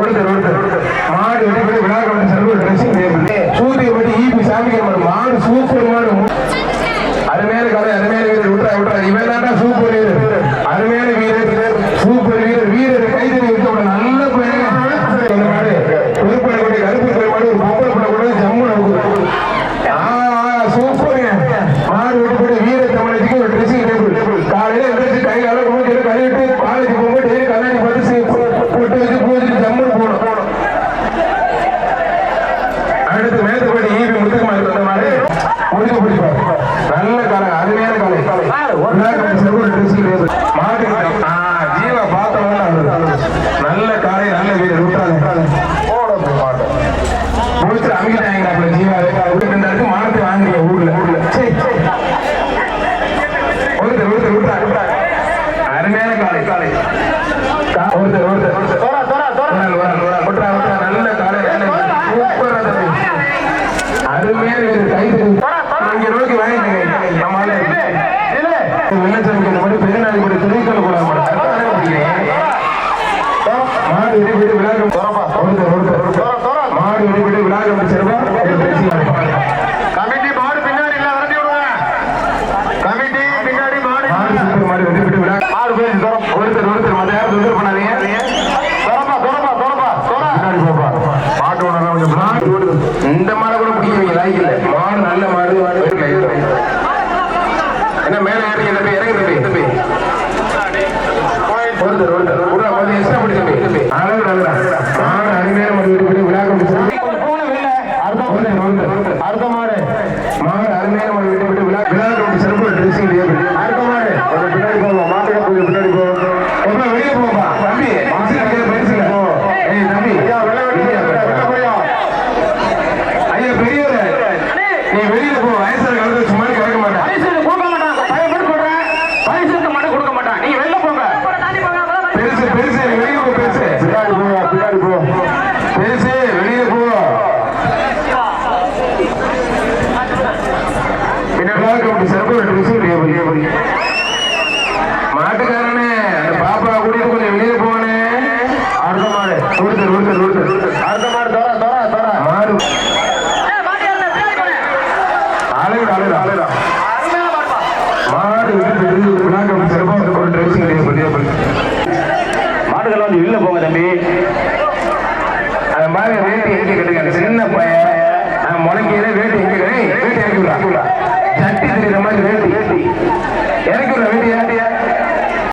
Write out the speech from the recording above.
ஒருத்தர் ஒருத்தர் மாடு விழா முன்னாடி வந்து செல்வா கமிட்டி மாடு பின்னாடி கமிட்டி பின்னாடி மாடு. மாடு வந்து விட்டு விடாங்க மாடு போய் ஒருத்தர் ஒருத்தர் மத்த யாரும் பண்ணாதீங்க. இந்த மாடு கூட பிடிக்கிறீங்க லாய்க்கு இல்ல. மாடு நல்ல மாடு மாடு. என்ன மேல ஏறி என்ன போய் Right, வேட்டை வேட்டை அனுப்பிவிடா